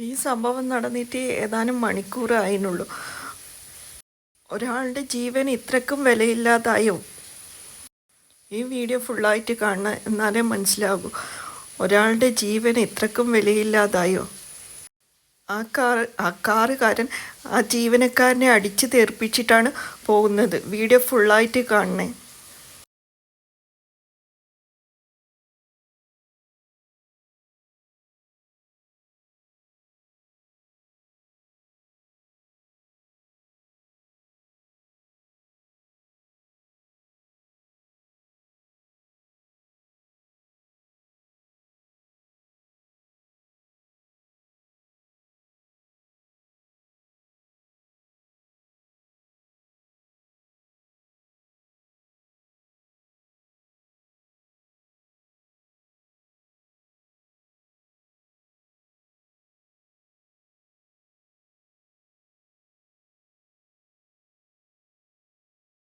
ഈ സംഭവം നടന്നിട്ട് ഏതാനും മണിക്കൂറായിനുള്ളൂ. ഒരാളുടെ ജീവൻ ഇത്രക്കും വിലയില്ലാതായോ. ഈ വീഡിയോ ഫുള്ളായിട്ട് കാണുക എന്നാലേ മനസ്സിലാകൂ. ഒരാളുടെ ജീവൻ ഇത്രക്കും വിലയില്ലാതായോ. ആ കാർ ആ കാറുകാരൻ ആ ജീവനക്കാരനെ അടിച്ച് തീർപ്പിച്ചിട്ടാണ് പോകുന്നത്. വീഡിയോ ഫുള്ളായിട്ട് കാണണേ.